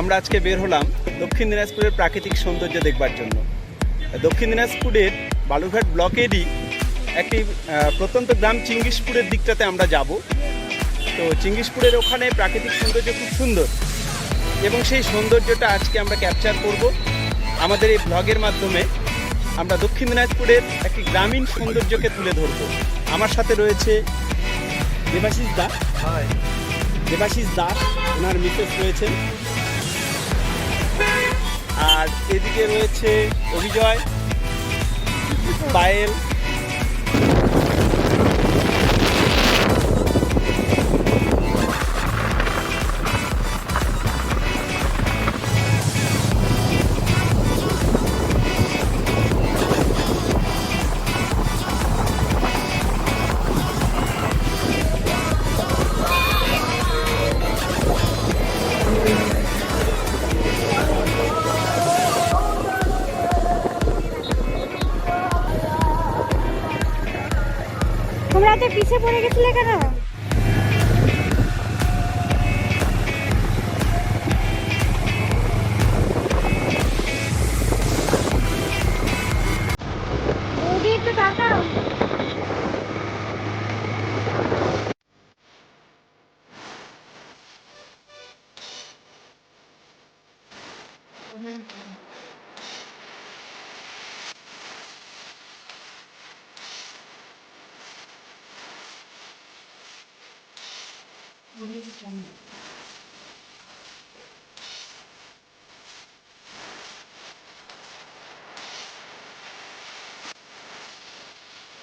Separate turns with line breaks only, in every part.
আমরা আজকে বের হলাম দক্ষিণ দিনাজপুরের প্রাকৃতিক সৌন্দর্য দেখবার জন্য। দক্ষিণ দিনাজপুরের বালুঘাট ব্লকেরই একটি প্রত্যন্ত গ্রাম চিঙ্গিসপুরের দিকটাতে আমরা যাব। তো চিঙ্গিসপুরের ওখানে প্রাকৃতিক সৌন্দর্য খুব সুন্দর এবং সেই সৌন্দর্যটা আজকে আমরা ক্যাপচার করব। আমাদের এই ব্লগের মাধ্যমে আমরা দক্ষিণ দিনাজপুরের একটি গ্রামীণ সৌন্দর্যকে তুলে ধরব। আমার সাথে রয়েছে দেবাশিস দাস দেবাশিস দাস ওনার মিসেস রয়েছেন। আর এদিকে রয়েছে অভিজয় পায়েল
তো পড়ে গেছিলে কেন?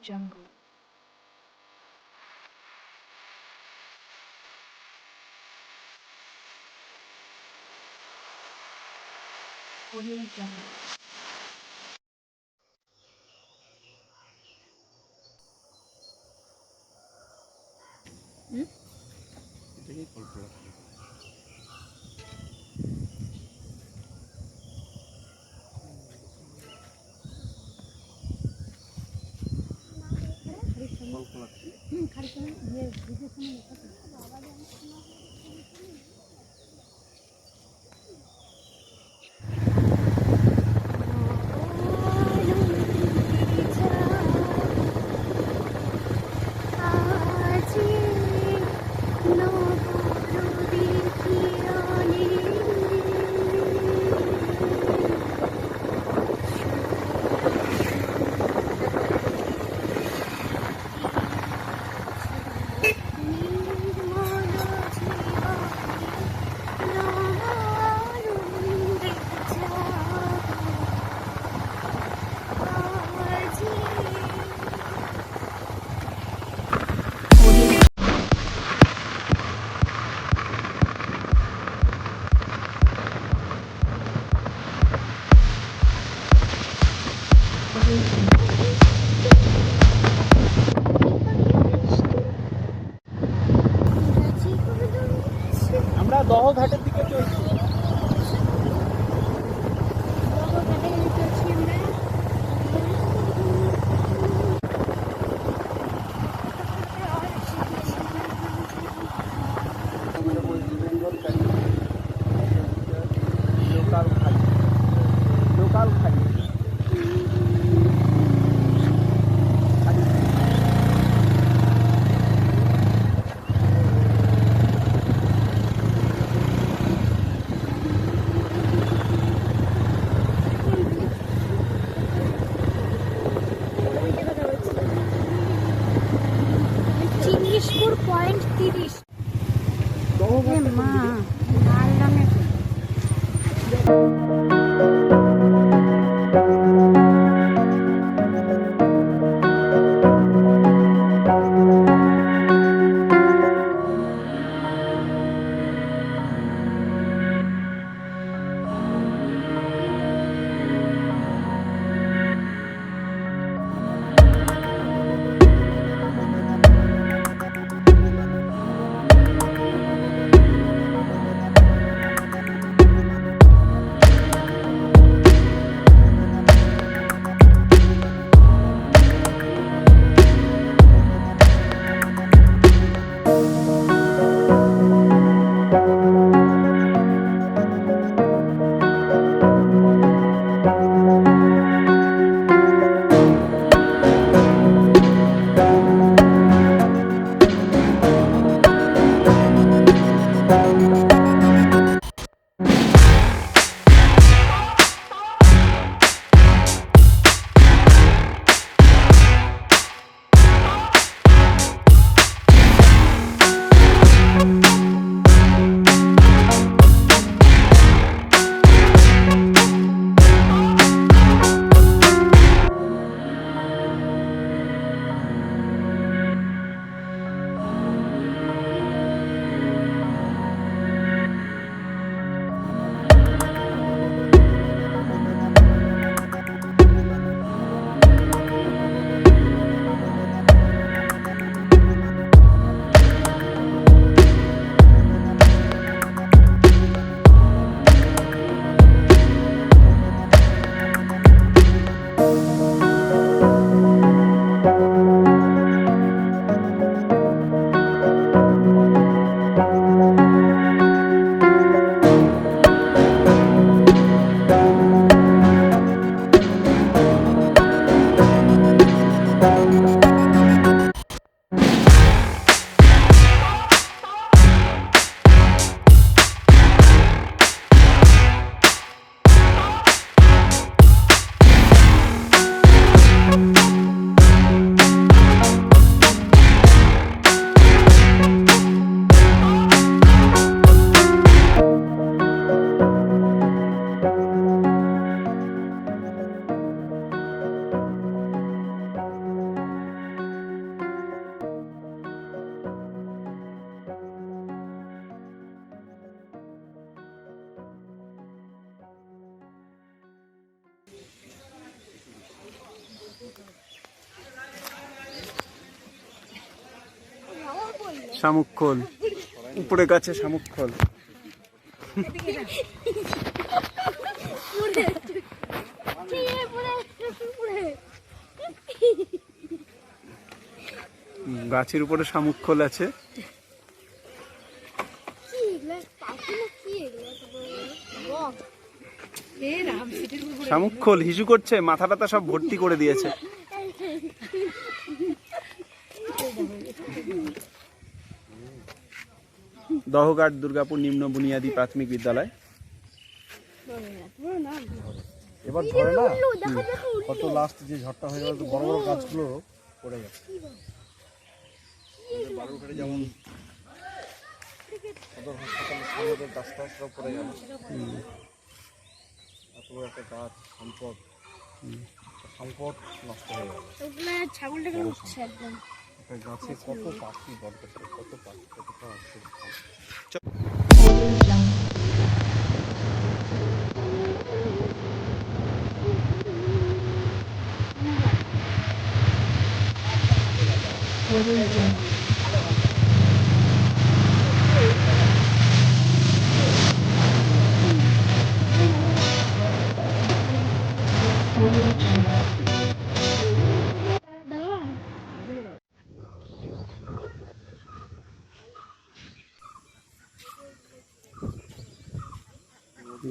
Jungle. Audio Jungle.
আমরা
শামুকখোল উপরে গাছে শামুকখোল গাছের উপরে শামুকখোল আছে। শামুকখোল হিসু করছে মাথা টাথা সব ভর্তি করে দিয়েছে। দহঘাট দুর্গাপুর নিম্ন বুনিয়াদী প্রাথমিক বিদ্যালয়।
এবার ঝড়ে না কত লাস্ট যে ঝড়টা হয়ে গেল তো বড় বড় গাছগুলো পড়ে গেছে। বালুরঘাটে যেমন সদর হাসপাতালের সামনে গাছটা সব পড়ে গেল এত বড় একটা গাছ সম্পদ সম্পদ নষ্ট হয়ে গেল
ছাগলটাকে উঠছে একদম।
একটা গাছে কত পাখি বটগাছে কত পাখি কতটা আছে
Audio Jungle.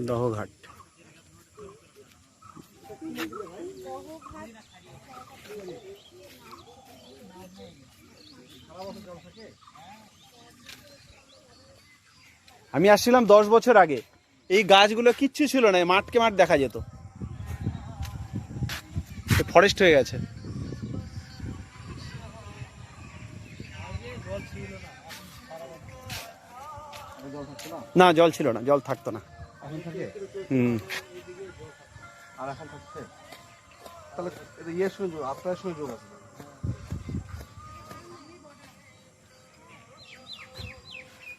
দহঘাট আমি আসছিলাম দশ বছর আগে। এই গাছগুলো কিচ্ছু ছিল না মাঠকে মাঠ দেখা যেত। ফরেস্ট হয়ে গেছে।
না,
জল ছিল না, জল থাকতো না। হুম।
আর এখন থাকছে? তাহলে এটা ইয়ের সঙ্গে আপনার সঙ্গে যোগ আছে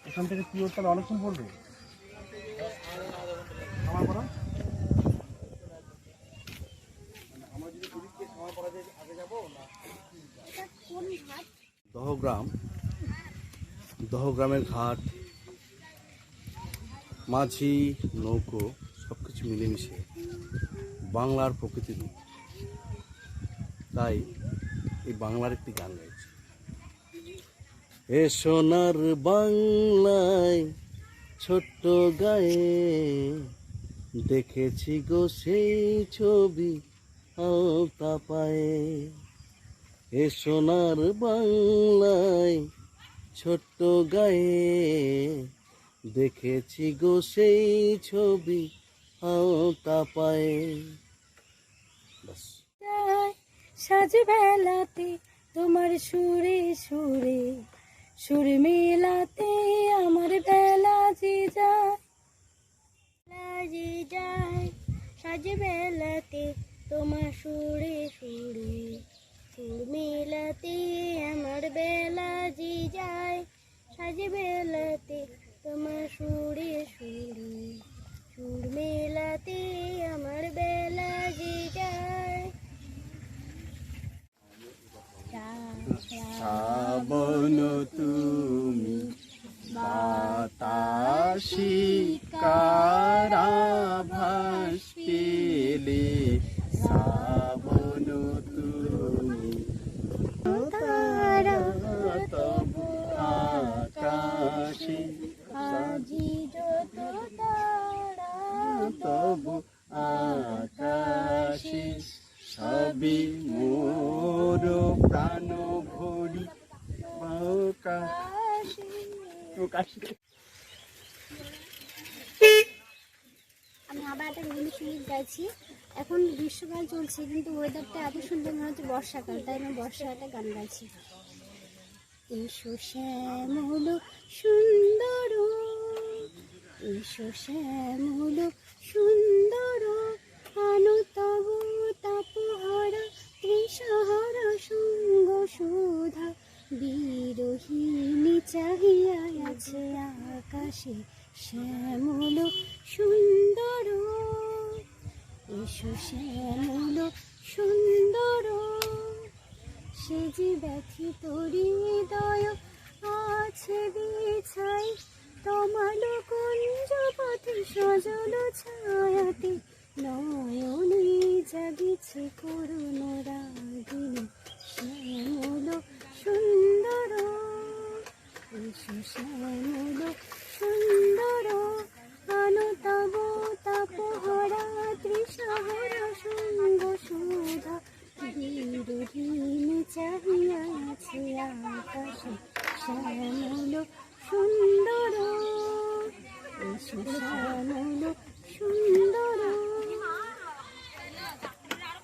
এখান থেকে কি ওর তাহলে অনেকক্ষণ পড়বে? আমার করা দহগ্রাম দহগ্রামের ঘাট। মাঝি, নৌকো সব কিছু মিলেমিশে বাংলার প্রকৃতি তাই এই বাংলার একটি গান গাইছি এ সোনার বাংলায় ছোট্ট গায়ে দেখেছি গো সেই ছবি আলতা পায়ে। এ সোনার বাংলায় ছোট্ট গায়ে দেখেছি গো সেই ছবি আওতা পায়ে বাস
যায় সাজ বেলাতে তোমার সুরে সুরে, সুর মেলাতে আমার বেলা যে যায়। যায় তোমার সুরে সুরে, সুর মেলাতে আমার বেলা যে যায় সাজ বেলাতে তোমার সুরে সুরে সুর মেলাতে আমার বেলা যে যায়।
তুমি বাতাসি কারাভাস পেলে শ্রাবণ তুমি
তারা
তবু আকাশে
আজি যত তারা
তবু আকাশে সবই মোর প্রাণ ভরি
আসে। আমি আবার একটা এখন গ্রীষ্মকাল চলছে, কিন্তু ওয়েদারটা এত সুন্দর মনে হচ্ছে বর্ষাকাল, তাই আমি বর্ষা একটা গান গাইছি। এসো শ্যামল সুন্দর, এসো শ্যামল সুন্দর আনু তব তাপহর সঙ্গ সুধা। বিরোহিণী চাহিয়া আছে আকাশে শ্যামল সুন্দর। এসো শ্যামল সুন্দর। সে যে ব্যথিত হৃদয় আছে বিছাই তোমার কুঞ্জ পথে সজল ছায়াতে নয়নে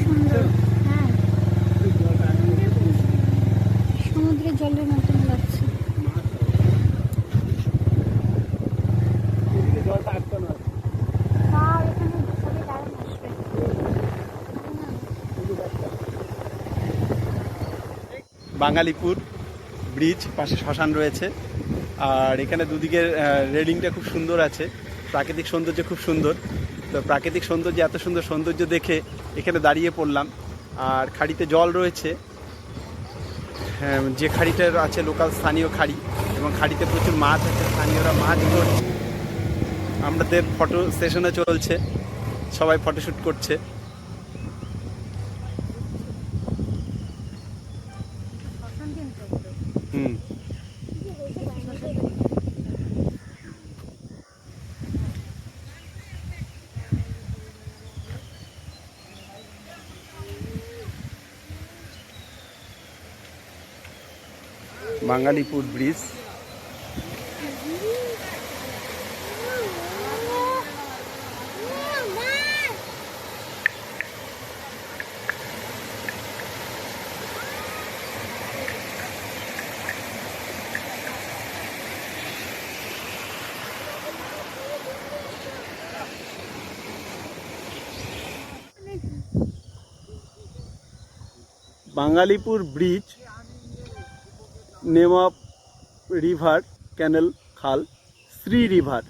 সুন্দর হ্যাঁ সমুদ্রের জলের মতন লাগছে আর এখানে সবাই দাঁড়ানো আসবে
বাঙালিপুর ব্রিজ পাশে শ্মশান রয়েছে। আর এখানে দুদিকের রেলিংটা খুব সুন্দর আছে। প্রাকৃতিক সৌন্দর্য খুব সুন্দর। তো প্রাকৃতিক সৌন্দর্য এত সুন্দর সৌন্দর্য দেখে এখানে দাঁড়িয়ে পড়লাম। আর খাড়িতে জল রয়েছে। হ্যাঁ, যে খাড়িটার আছে লোকাল স্থানীয় খাড়ি এবং খাড়িতে প্রচুর মাছ আছে স্থানীয়রা মাছ ধরছে। আমাদের ফটো সেশনে চলছে। সবাই ফটোশ্যুট করছে হুম Bangalipur bridge. Bangalipur bridge name river canal খাল শ্রী রিভার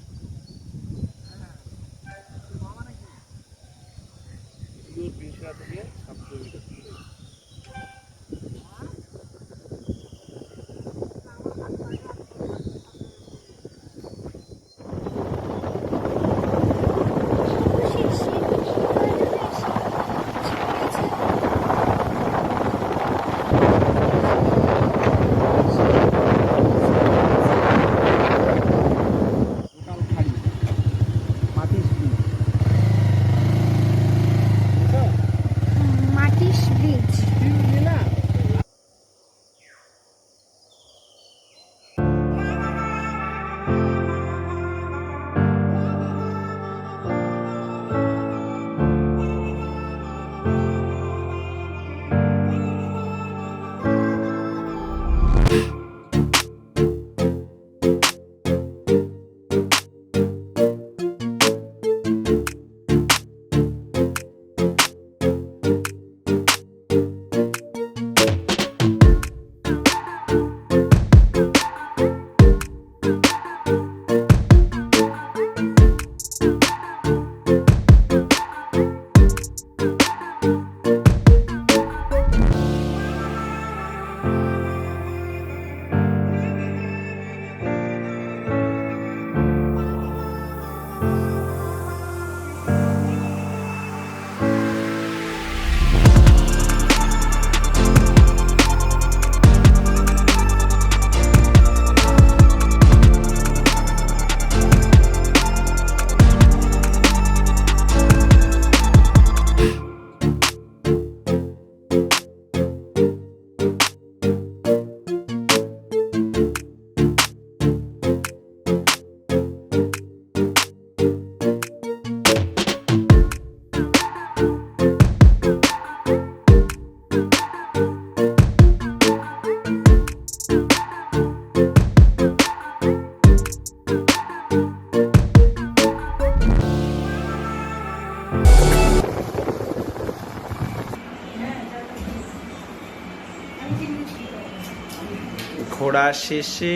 ঘোরা শেষে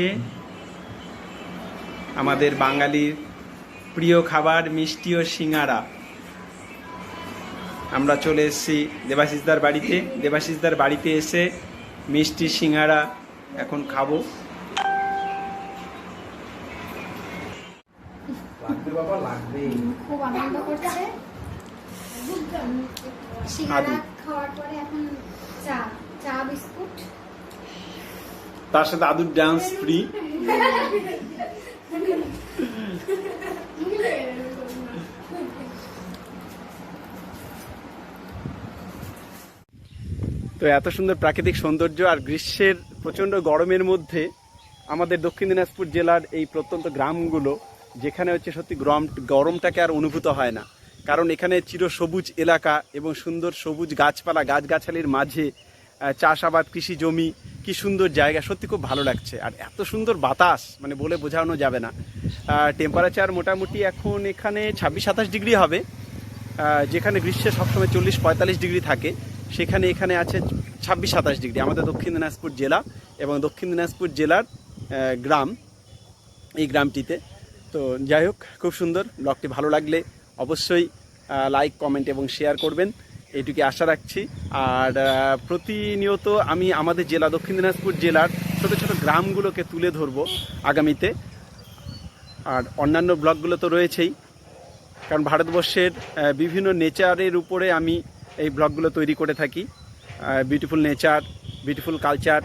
আমাদের বাঙালির প্রিয় খাবার মিষ্টি ও সিঙ্গারা। আমরা চলে এসেছি দেবাশিসদার বাড়িতে। দেবাশিসদার বাড়িতে এসে মিষ্টি সিঙ্গারা এখন খাব। লাগবে বাবা লাগবে
খুব আনন্দ করছে। সিঙ্গারা খাওয়ার পরে
তার সাথে আদুর ডান্স ফ্রি তো এত সুন্দর প্রাকৃতিক সৌন্দর্য আর গ্রীষ্মের প্রচণ্ড গরমের মধ্যে আমাদের দক্ষিণ দিনাজপুর জেলার এই প্রত্যন্ত গ্রামগুলো, যেখানে হচ্ছে সত্যি গরম, গরমটাকে আর অনুভূত হয় না। কারণ এখানে চিরসবুজ এলাকা এবং সুন্দর সবুজ গাছপালা, গাছগাছালির মাঝে চাষাবাদ, কৃষি জমি কি সুন্দর জায়গা, সত্যি খুব ভালো লাগছে। আর এত সুন্দর বাতাস মানে বলে বোঝানো যাবে না। টেম্পারেচার মোটামুটি এখন এখানে ছাব্বিশ, সাতাশ ডিগ্রি হবে। যেখানে গ্রীষ্মে সবসময় চল্লিশ, পঁয়তাল্লিশ ডিগ্রি থাকে, সেখানে এখানে আছে ছাব্বিশ, সাতাশ ডিগ্রি। আমাদের দক্ষিণ দিনাজপুর জেলা এবং দক্ষিণ দিনাজপুর জেলার গ্রাম, এই গ্রামটিতে। তো যাই হোক, খুব সুন্দর। ব্লগটি ভালো লাগলে অবশ্যই লাইক কমেন্ট এবং শেয়ার করবেন। এইটুকু আশা রাখছি। আর প্রতিনিয়ত আমি আমাদের জেলা, দক্ষিণ দিনাজপুর জেলার ছোটো ছোটো গ্রামগুলোকে তুলে ধরব আগামীতে। আর অন্যান্য ব্লগগুলো তো রয়েছেই। কারণ ভারতবর্ষের বিভিন্ন নেচারের উপরে আমি এই ব্লগগুলো তৈরি করে থাকি। Beautiful nature beautiful culture